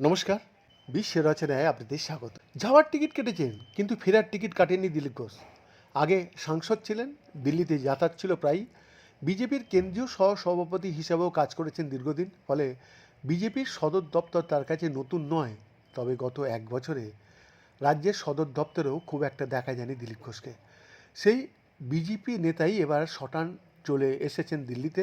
নমস্কার। বিশ্বের রচনায় আপনাদের স্বাগত। যাওয়ার টিকিট কেটেছেন, কিন্তু ফেরার টিকিট কাটেননি দিলীপ ঘোষ। আগে সাংসদ ছিলেন, দিল্লিতে যাতায়াত ছিল প্রায় বিজেপির কেন্দ্রীয় সহ সভাপতি হিসাবেও কাজ করেছেন দীর্ঘদিন, ফলে বিজেপির সদর দপ্তর তার কাছে নতুন নয়। তবে গত এক বছরে রাজ্যের সদর দপ্তরেও খুব একটা দেখা যায়নি দিলীপ ঘোষকে। সেই বিজেপি নেতাই এবার শটান চলে এসেছেন দিল্লিতে।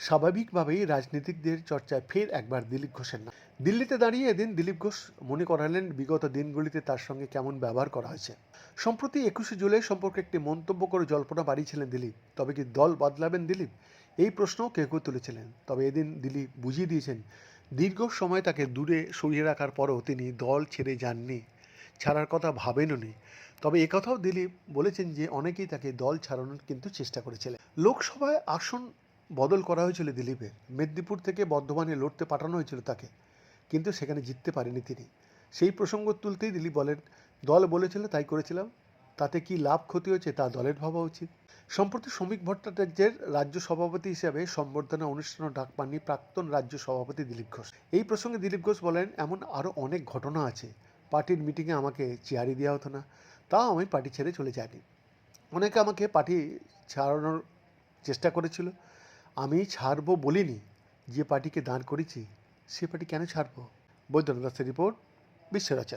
স্বাভাবিকভাবেই রাজনীতিকদের চর্চায় ফের একবার দিলীপ ঘোষের নাম। দিল্লিতে দাঁড়িয়ে এদিন দিলীপ ঘোষ মনে করালেন বিগত দিনগুলিতে তার সঙ্গে কেমন ব্যবহার করা হয়েছে। সম্প্রতি একুশে জুলাই সম্পর্কে একটি মন্তব্য করে জল্পনা বাড়িয়েছিলেন দিলীপ। তবে কি দল বদলাবেন দিলীপ? এই প্রশ্নও কেউ কেউ তুলেছিলেন। তবে এদিন দিলীপ বুঝিয়ে দিয়েছেন, দীর্ঘ সময় তাকে দূরে সরিয়ে রাখার পরও তিনি দল ছেড়ে যাননি। ছাড়ার কথা ভাবেননি তবে একথাও দিলীপ বলেছেন যে, অনেকেই তাকে দল ছাড়ানোর কিন্তু চেষ্টা করেছিলেন। লোকসভায় আসন বদল করা হয়েছিল দিলীপের। মেদিনীপুর থেকে বর্ধমানে লড়তে পাঠানো হয়েছিল তাকে, কিন্তু সেখানে জিততে পারেনি তিনি। সেই প্রসঙ্গ তুলতেই দিলীপ বলেন, দল বলেছিল, তাই করেছিলাম। তাতে কি লাভ ক্ষতি হয়েছে তা দলের ভাবা উচিত। সম্প্রতি শ্রমিক ভট্টাচার্যের রাজ্য সভাপতি হিসেবে সম্বর্ধনা অনুষ্ঠানে ডাক পাননি প্রাক্তন রাজ্য সভাপতি দিলীপ ঘোষ। এই প্রসঙ্গে দিলীপ ঘোষ বলেন, এমন আরও অনেক ঘটনা আছে। পার্টির মিটিংয়ে আমাকে চেয়ারি দেওয়া হতো না। তাও আমি পার্টি ছেড়ে চলে যাইনি। অনেকে আমাকে পার্টি ছাড়ানোর চেষ্টা করেছিল। আমি ছাড়বো বলিনি যে পার্টিকে দান করেছি, সে পার্টি কেন ছাড়বো? বৈদ্যনাথ দাসের রিপোর্ট বিশ্ব রচনা